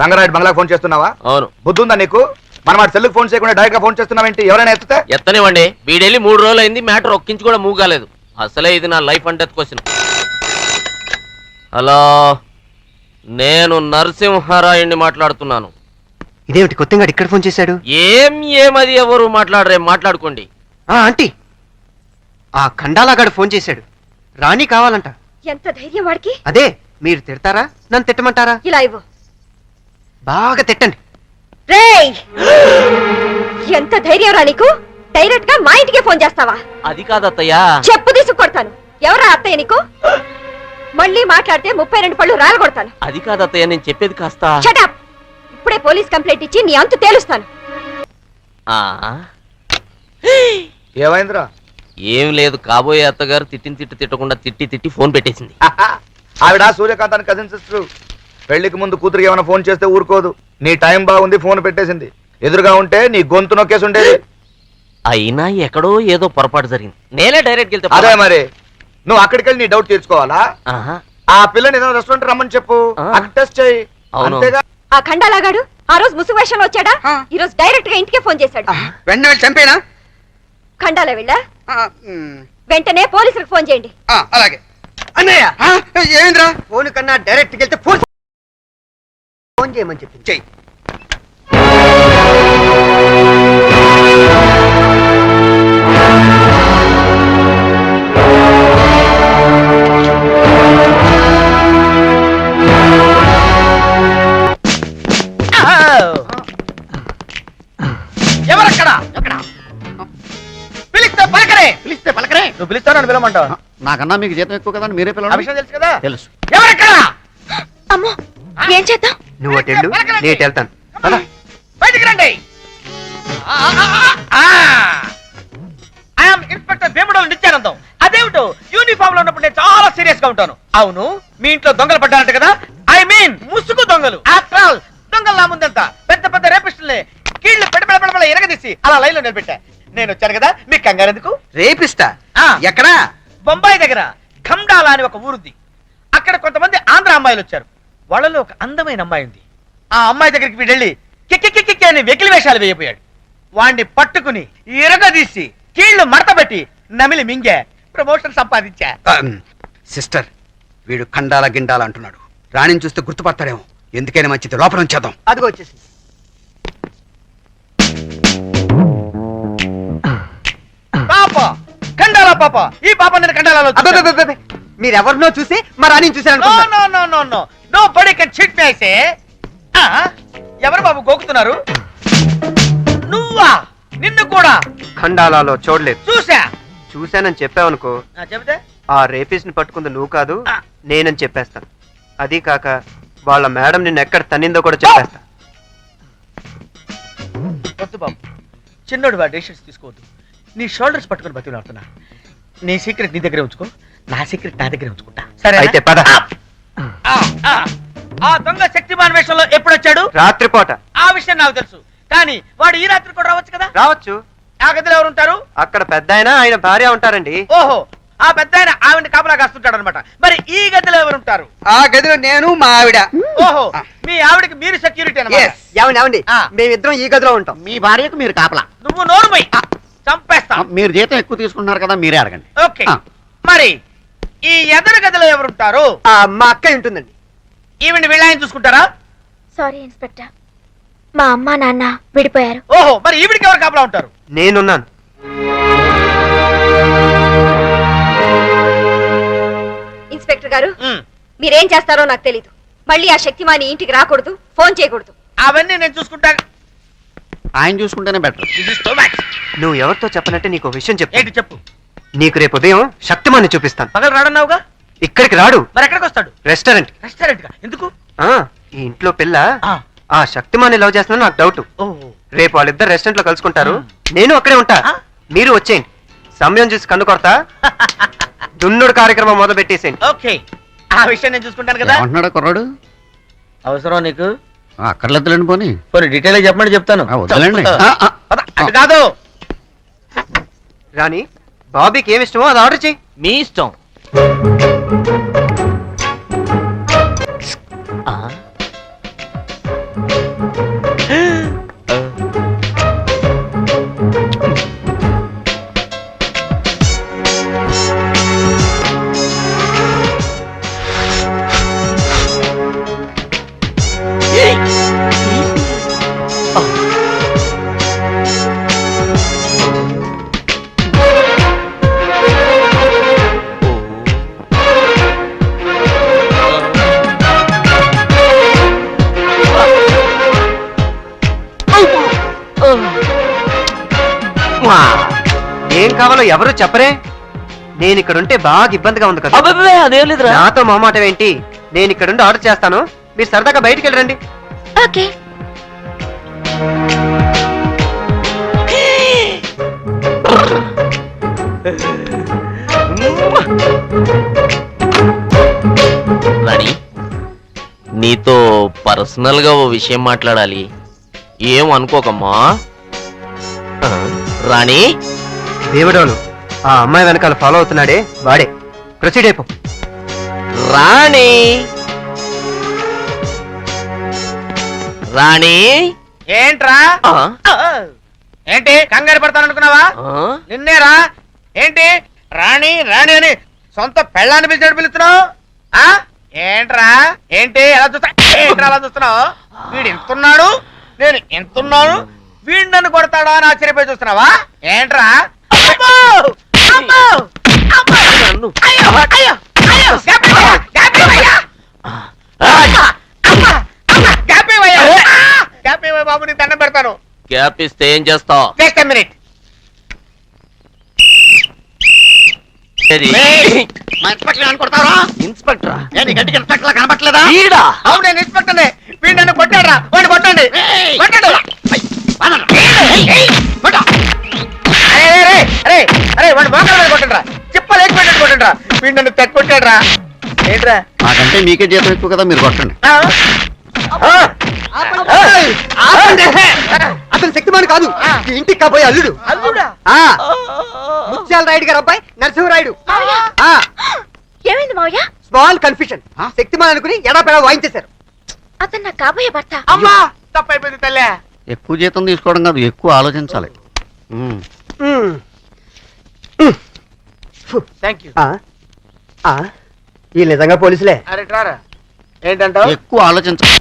రంగరాయుడు బంగ్లా phone చేస్తున్నావా? అవును. బుద్ధుందా నీకు? మనం వాడి సెల్లుకి ఫోన్ చేయకుండా డైరెక్ట్గా ఫోన్ చేస్తున్నావేంటి? ఎవరైనా ఎత్తితే? ఎత్తనివ్వండి. వీడెళ్ళి మూడు రోజులు అయింది మ్యాటర్ ఒక్కించి కూడా మూవ్ కాలేదు అసలే ఇది నా life and death question. Hello నేను నరసింహారాయుణ్ణి మాట్లాడుతున్నాను. ఇదేమిటి కొత్తగా ఇక్కడ ఫోన్ చేశాడు? ఏం ఏమది ఎవరు మాట్లాడరే మాట్లాడుకోండి. ఆ ఆంటీ. ఆ ఖండాలాగాడు ఫోన్ చేశాడు. రాణి కావాలంట. ఎంత ధైర్యం వాడికి? అదే మీరు తిడతారా? నన్ను తిట్టమంటారా? ఇలా ఇవ్వు. బాగా తిట్టండి. రేయ్! ఎంత ధైర్యం రా నీకు? డైరెక్ట్గా మా ఇంటికే ఫోన్ చేస్తావా? అది కాదత్తయ్యా చెప్పు తీసుకు కొడతాను. ఎవరా అత్తయ్య నీకు? మళ్ళీ మాట్లాడితే ముప్పై రెండు పళ్ళు రాలు కొడతాను అది కాదత్తయ్య నేను చెప్పేది కాస్త. షటప్ ఇప్పుడే పోలీస్ కంప్లైంట్ ఇచ్చి నీ అంతు తేలుస్తాను. ఆ, ఏమైందిరా? ఏం లేదు కాబోయే అత్తగారు తిట్టిన తిట్టి తిట్టకుండా తిట్టి తిట్టి ఫోన్ పెట్టేసింది. ఆవిడ సూర్యకాంతాన్ని కజిన్ సిస్టర్ పెళ్ళికి ముందు కూతురికి ఏమైనా ఫోన్ చేస్తే ఊరుకోదు. నీ టైం బాగుంది ఫోన్ పెట్టేసింది. ఎదురుగా ఉంటే నీ గొంతు నొక్కేసి ఉండేది. అయినా ఎక్కడో ఏదో పొరపాటు జరిగింది. నేనే డైరెక్ట్ వెళ్తే అదే మరి. నువ్వు అక్కడికి వెళ్ళి నీ డౌట్ తీర్చుకోవాలా? ఆహా, ఆ పిల్లని ఏదైనా రెస్టారెంట్ రమ్మని చెప్పు. ఆ. అక్కడ టెస్ట్ చేయి. అవును. అంతేగా. ఆ ఖండాలాగాడు ఆ రోజు ముసుగు వేషంలో వచ్చాడా? ఈ రోజు డైరెక్ట్గా ఇంటికే ఫోన్ చేశాడు. వెంటనే వెళ్ళి చంపేనా? ఖండాల వెళ్ళా? వెంటనే పోలీసులకు ఫోన్ చేయండి. అలాగే. అన్నయ్య! ఏమింద్రా? ఫోన్ కన్నా డైరెక్ట్ వెళ్తే ఫోన్ ఫోన్ చేయమని చెప్పి చెయ్యి. ఎవరక్కడ ఎక్కడ? పిలిస్తే పలకరే. పిలిస్తే పలకరే. నువ్వు పిలుస్తావు పిలవమంటావు? నాకన్నా మీకు జీతం ఎక్కువ కదా అని మీరే ఆ పిల్లలు విషయం తెలుసు కదా. తెలుసు. ఎవరక్కడ అమ్మో ఏం చేద్దాం? నువ్వు అటు వెళ్ళు నేను ఇటు వెళ్తాను. బయటికి రండి. ఐఎమ్ ఇన్స్పెక్టర్ భీముడు నిత్యానందం అదేమిటో యూనిఫామ్లో ఉన్నప్పుడు నేను చాలా సీరియస్గా ఉంటాను. అవును మీ ఇంట్లో దొంగలు పడ్డారంట కదా? ఐ మీన్ ముసుగు దొంగలు. ఆఫ్టర్ ఆల్ దొంగలు నా ముందంతా. పెద్ద పెద్ద రేపిస్టులే కీళ్ళు పెడబెడ పెడబెడ ఎరగదీసి అలా లైన్లో నిలబెట్టా. నేను వచ్చాను కదా మీకు కంగారు ఎందుకు? రేపిస్తా. ఎక్కడా? బొంబాయి దగ్గర ఖమ్డాలా అని ఒక ఊరుంది. అక్కడ కొంతమంది ఆంధ్ర అమ్మాయిలు వచ్చారు. వాళ్ళలో ఒక అందమైన అమ్మాయి ఉంది. ఆ అమ్మాయి దగ్గరికి వీడు వెళ్ళి కిక్కి కిక్కి కిక్కి అని వెకిలి వేషాలు వేయబోయాడు. వాణ్ణి పట్టుకుని ఇరగదీసి కీళ్ళు మడతబెట్టి నమిలి మింగే ప్రమోషన్ సంపాదించా. సిస్టర్ వీడు ఖండాల గిండాల అంటున్నాడు. రాణిని చూస్తే గుర్తుపడతాడేమో ఎందుకైనా మంచిది లోపల ఉంచేద్దాం. అదిగో వచ్చేసింది పాప కండాలా పాప. ఈ పాప నేను కండాలలో. మీరెవరినో చూసి మా రాణిని no చూసారనుకుంటా no no no. No nobody can cheat me అయితే ఎవరు బాబు గోకుతున్నారు? నువ్వా? నిన్ను కూడా? ఖండాలాలో చూడలేదు. చూసా చూశానని చెప్పావనుకో ఆ, చెబితే? ఆ రేపిస్ట్ని పట్టుకుంది నువ్వు కాదు ఆ. నేనని చెప్పేస్తాను. అది కాక వాళ్ళ మేడం నిన్ను ఎక్కడ తన్నిందో కూడా చెప్పేస్తా. వద్దు బాబు. చిన్నోడు వాడు డెసిషన్స్ తీసుకోవద్దు. నీ షోల్డర్స్ పట్టుకొని బతిలాడుతున్నా నీ సీక్రెట్ నీ దగ్గరే ఉంచుకో. నా సీక్రెట్ నా దగ్గరే ఉంచుకుంటా. సరే అయితే పద. ఆ. దొంగ శక్తిమాన్ వేషంలో ఎప్పుడు వచ్చాడు రాత్రిపూట. ఆ విషయం నాకు తెలుసు. కానీ వాడు ఈ రాత్రి కూడా రావచ్చు కదా? రావచ్చు. ఆ గదిలో ఎవరు ఉంటారు అక్కడ పెద్ద ఆయన ఆయన భార్య ఉంటారండి. ఓహో ఆ పెద్ద ఆయన ఆవిడ కాపలా కాస్తుంటాడు అనమాట మరి ఈ గదిలో ఎవరు ఉంటారు ఆ గదిలో నేను మా ఆవిడ. ఓహో మీ ఆవిడకి మీరు సెక్యూరిటీ అనమాట. ఏమండి. మేమిద్దరం ఈ గదిలో ఉంటాం. మీ భార్యకు మీరు కాపలా. నువ్వు నోరుమై చంపేస్తా. మీరు జీతం ఎక్కువ తీసుకుంటున్నారు కదా మీరే అడగండి. ఓకే. మరి ఈ ఎదరు గదిలో ఎవరుంటారు? ఆ, మా అక్క ఉంటుందండి. ఈవిడ వీళ్ళని చూసుకుంటారా? Sorry inspector. మా అమ్మ నాన్న విడిపోయారు. ఓహో మరి ఈవిడికి ఎవరు కాపలా ఉంటారు? నేనున్నాను. ఇన్స్పెక్టర్ గారు ఉమ్, మీరేం చేస్తారో నాకు తెలీదు. మళ్ళీ ఆ శక్తిమాని ఇంటికి రాకూడదు ఫోన్ చేయకూడదు. అవన్నీ నేను చూసుకుంటా. ఆయన చూసుకుంటేనే better. This is too much. నువ్వు ఎవరితో చెప్పనంటే నీకు విషయం ఏంటి చెప్పు? నీకు రేపు ఉదయం శక్తిమాన్ని చూపిస్తాను. పగలు రాడన్నావుగా? ఇక్కడికి రాడు. మరి ఎక్కడికి వస్తాడు? రెస్టారెంట్ రెస్టారెంట్గా ఎందుకు? ఆ ఈ ఇంట్లో పిల్ల ఆ, ఆ శక్తిమాన్ని లవ్ చేస్తున్నా నాకు డౌట్ ఓహో రేపు వాళ్ళిద్దరు రెస్టారెంట్లో కలుసుకుంటారు. నేను అక్కడే ఉంటా. ఆ? మీరు వచ్చేయండి. సమయం చూసి కన్ను కొడతా. దున్నుడు కార్యక్రమం మొదలు పెట్టేసేయండి ఓకే. ఆ విషయం నేను చూసుకుంటాను కదా. ఏమంటున్నాడు కుర్రాడు? అవసరం నీకు? ఆ, అక్కర్లేదులేండి పోనీ. కొన్ని డీటెయిల్ చెప్పమని చెప్తాను. ఆ, వద్దులేండి. తప్పుతా. ఆ, ఆ, పద, అటు కాదు. రాని బాబీకి ఏమి ఇష్టమో అది ఆర్డర్ చేయి. మీ ఇష్టం. విషయంలో ఎవరు చెప్పరే? నేను ఇక్కడ ఉంటే బాగా ఇబ్బందిగా ఉంది కదా. అబ్బబ్బే, అదేం లేదురా. నాతో మొహమాటం ఏంటి? నేను ఇక్కడ ఉండి ఆర్డర్ చేస్తాను. మీరు సరదాగా బయటికి వెళ్ళరండి ఓకే. రాణి నీతో పర్సనల్గా ఓ విషయం మాట్లాడాలి. ఏం అనుకోకమ్మా? రాణి? దేవుడోను ఆ అమ్మాయి వెనకాల ఫాలో అవుతున్నాడే వాడే. ప్రొసీడ్ అయిపో. రాణి. రాణి. ఏంట్రా? ఆ, ఏంటి కంగారు పడతాననుకున్నావా? ఆ, నిన్నేరా? ఏంటి? రాణి రాణి అని సొంత పెళ్ళాన్ని పిలిచాడు పిలుస్తున్నావు? ఆ? ఏంట్రా? ఏంటి? ఎలా చూస్తా? ఏంట్రా అలా చూస్తున్నావు? వీడు ఎంతున్నాడు? నేను ఎంతున్నాను? వీడు నన్ను కొడతాడా అని ఆశ్చర్యపోయి చూస్తున్నావా? ఏంట్రా? బాబు నీ దండం పెడతాను గ్యాప్ ఇస్తే ఏం చేస్తావు? జస్ట్ మినిట్ మా ఇన్స్పెక్టర్? అనుకుంటారా ఇన్స్పెక్టరా నేను ఇన్స్పెక్టర్ ఈడా? అవును నేను ఇన్స్పెక్టర్నే. వీడు నన్ను కొట్టాడ్రా. వాడిని కొట్టండి. కొట్టండి. వీడు నన్ను. ఏంట్రా? నాకంటే మీకే జీతం ఎక్కువ కదా మీరు కొట్టండి. ఆ? ఆ? ఆపండి. అతను శక్తిమాన్ కాదు. ఈ ఇంటికి కాబోయే అల్లుడు. అల్లుడా? ఆ. ముత్యాల రాయుడు గారు అబ్బాయి నరసింహరాయుడు. ఆ. ఏమైంది మావయ్య? Small confusion. శక్తిమాన్ అనుకుని ఎడాపెడా వాయించేశారు. అతను నా కాబోయే భర్త. అమ్మా! తప్పైపోయింది తల్లే. ఎక్కువ జీతం తీసుకోవడం కాదు ఎక్కువ ఆలోచించాలి. ఉమ్. థ్యాంక్ యూ ఆ ఆ? ఈ నిజంగా పోలీసులే? అరే ట్రారా. ఏంటంటావు? ఎక్కువ ఆలోచించాలి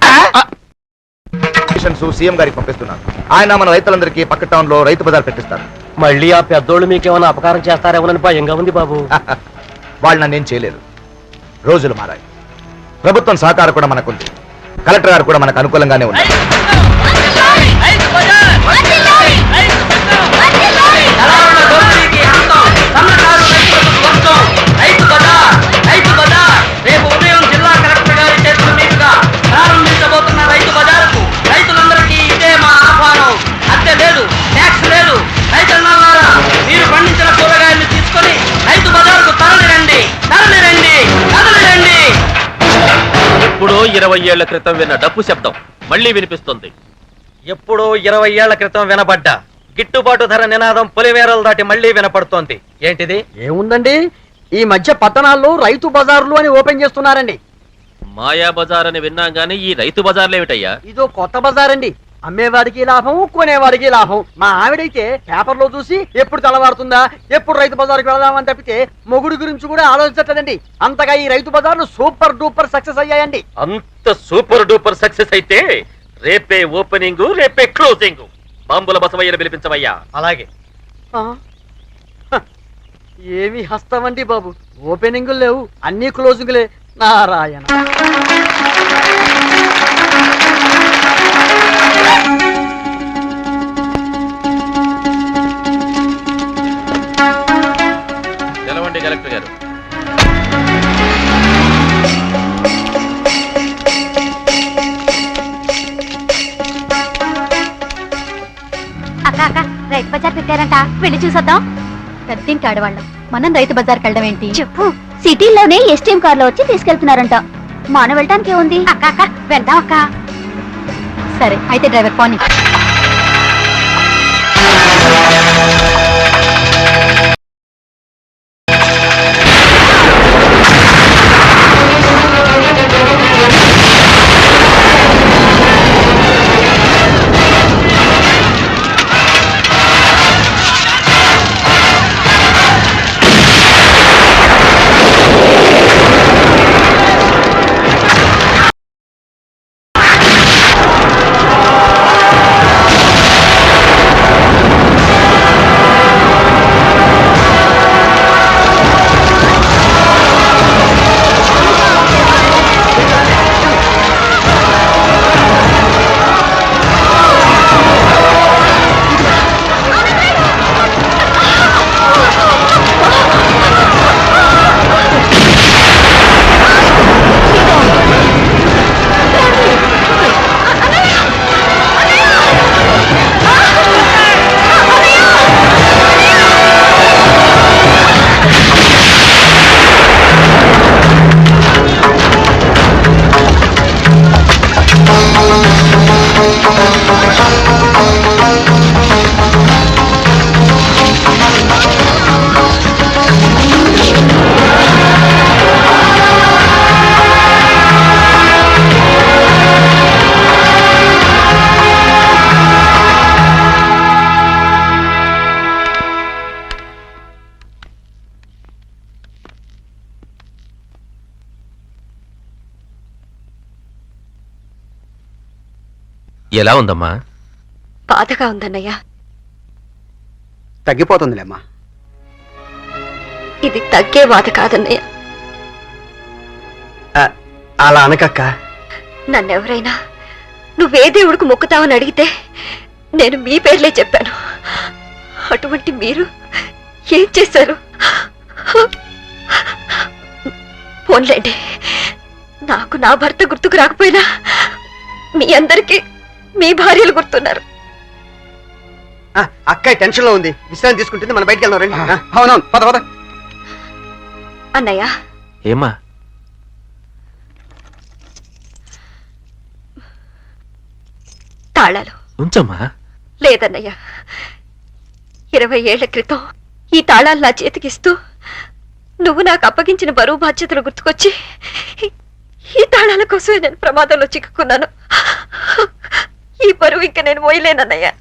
మిషన్స్ సీఎం గారికి పంపిస్తున్నాను. ఆయన మన రైతులందరికీ పక్క టౌన్లో రైతు బజార్ పెట్టిస్తారు మళ్ళీ ఆ పెద్దోళ్ళు మీకేమైనా అపకారం చేస్తారేమోనని భయంగా ఉంది బాబు. వాళ్ళు నన్నేం చేయలేరు. రోజులు మారాయి. ప్రభుత్వం సహకారం కూడా మనకుంది. కలెక్టర్ గారు కూడా మనకు అనుకూలంగానే ఉన్నారు. ఇరవై ఏళ్ళ క్రితం విన్న డప్పు శబ్దం మళ్ళీ వినిపిస్తుంది. ఎప్పుడో ఇరవై ఏళ్ళ క్రితం వినబడ్డా. గిట్టుబాటు ధర నినాదం పొలిమేరలు దాటి మళ్ళీ వినపడుతోంది. ఏంటిది? ఏముందండి? ఈ మధ్య పట్టణాల్లో రైతు బజార్లు అని ఓపెన్ చేస్తున్నారండి. మాయా బజార్ అని విన్నాం గానీ ఈ రైతు బజార్లేమిటయ్యా? ఇదో కొత్త బజార్ అండి అమ్మేవాడికి లాభం కొనేవాడికి లాభం. మా ఆవిడైతే పేపర్లో చూసి ఎప్పుడు తెల్లవారుతుందా ఎప్పుడు రైతు బజార్కి వెళదామని తప్పితే మొగుడు గురించి కూడా ఆలోచించట్లేదండి. అంతగా ఈ రైతు బజార్లు సూపర్ డూపర్ సక్సెస్ అయ్యాయండి. అంత సూపర్ డూపర్ సక్సెస్ అయితే రేపే ఓపెనింగ్ రేపే క్లోజింగ్. బాంబుల బసవయ్యను పిలిపించవయ్యా. అలాగే. ఏమి హస్తమండి బాబు. ఓపెనింగులు లేవు అన్ని క్లోజింగులే. నారాయణ. బజార్ పెట్టారంట. వెళ్ళి చూసొద్దాం. పెద్దింటి ఆడవాళ్ళం. మనం రైతు బజార్కి వెళ్ళడం ఏంటి? చెప్పు. సిటీలోనే ఎస్టీఎం కార్లో వచ్చి తీసుకెళ్తున్నారంట. మనం వెళ్ళడానికి ఏముంది అక్క అక్క వెళ్దాం అక్క. సరే అయితే డ్రైవర్ పోనీ. ఎలా ఉందమ్మా? బాధగా ఉందన్నయ్య. తగ్గిపోతుందిలేమ్మా. ఇది తగ్గే బాధ కాదన్నయ్య. అలా అనకక్క. నన్నెవరైనా నువ్వే దేవుడికి మొక్కుతావని అడిగితే నేను మీ పేర్లే చెప్పాను. అటువంటి మీరు ఏం చేశారు? పోన్లేండి. నాకు నా భర్త గుర్తుకు రాకపోయినా మీ అందరికీ మీ భార్యలు గుర్తున్నారు. అక్క టెన్షన్లో ఉంది. విశ్రాంతి తీసుకుంటుంది మనం బయటికి వెళ్దాం రండి. అవునవును పద పద. అన్నయ్య. ఏమా తాళాలు. ఉంచమ్మా? లేదన్నయ్య. ఇరవై ఏళ్ళ క్రితం ఈ తాళాలు నా చేతికిస్తూ నువ్వు నాకు అప్పగించిన బరువు బాధ్యతలు గుర్తుకొచ్చి ఈ తాళాల కోసమే నేను ప్రమాదంలో చిక్కుకున్నాను. ఈ బరువు ఇంకా నేను మోయలేనన్నయ్య.